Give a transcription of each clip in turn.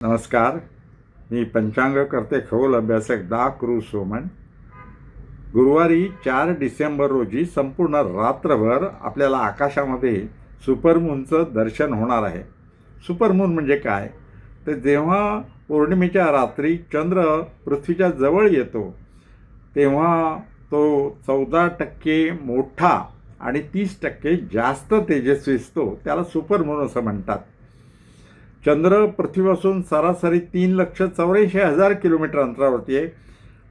नमस्कार. मी पंचांग करते खगोल अभ्यासक दा क्रू सोमन गुरुवारी चार डिसेंबर रोजी संपूर्ण रात्रभर आपल्याला आकाशामध्ये सुपरमूनचं दर्शन होणार आहे. सुपरमून म्हणजे काय? तर जेव्हा पौर्णिमेच्या रात्री चंद्र पृथ्वीच्या जवळ येतो तेव्हा तो चौदा टक्के मोठा आणि तीस टक्के जास्त तेजस्वी असतो त्याला सुपरमून असं म्हणतात. चंद्र पृथ्वीपासून सरासरी तीन लक्ष चौऱ्याऐंशी हजार किलोमीटर अंतरावरती आहे.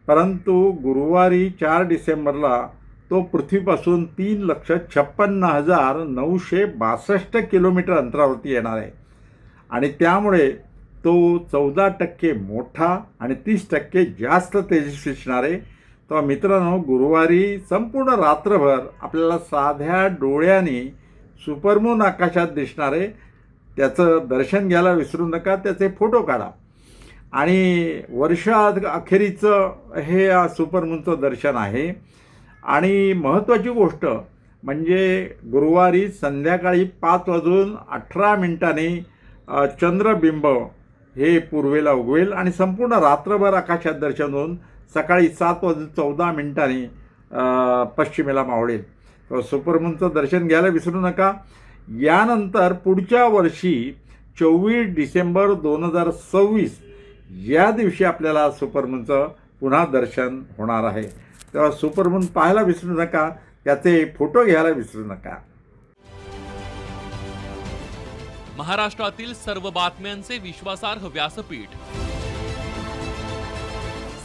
परंतु गुरुवारी चार डिसेंबरला तो पृथ्वीपासून तीन लक्ष छप्पन्न हजार नऊशे बासष्ट किलोमीटर अंतरावरती येणार आहे. आणि त्यामुळे तो चौदा टक्के मोठा आणि तीस टक्के जास्त तेजस्वी असणार आहे. तर मित्रांनो गुरुवारी संपूर्ण रात्रभर आपल्याला साध्या डोळ्याने सुपरमून आकाशात दिसणार आहे. त्याचं दर्शन घ्यायला विसरू नका त्याचे फोटो काढा. आणि वर्षात अखेरीचं हे या सुपरमूनचं दर्शन आहे. आणि महत्त्वाची गोष्ट म्हणजे गुरुवारी संध्याकाळी पाच वाजून अठरा मिनिटांनी चंद्रबिंब हे पूर्वेला उगवेल आणि संपूर्ण रात्रभर आकाशात दर्शन होऊन सकाळी सात वाजून चौदा मिनिटांनी पश्चिमेला मावळेल. सुपरमूनचं दर्शन घ्यायला विसरू नका. यानंतर पुढच्या वर्षी चोवीस डिसेंबर दोन हजार सव्वीस या दिवशी आपल्याला सुपरमूनचं पुन्हा दर्शन होणार आहे. तेव्हा सुपरमून पाहायला विसरू नका त्याचे फोटो घ्यायला विसरू नका. महाराष्ट्रातील सर्व बातम्यांचे विश्वासार्ह व्यासपीठ.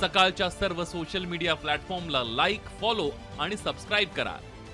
सकाळच्या सर्व सोशल मीडिया प्लॅटफॉर्मला लाईक फॉलो आणि सबस्क्राईब करा.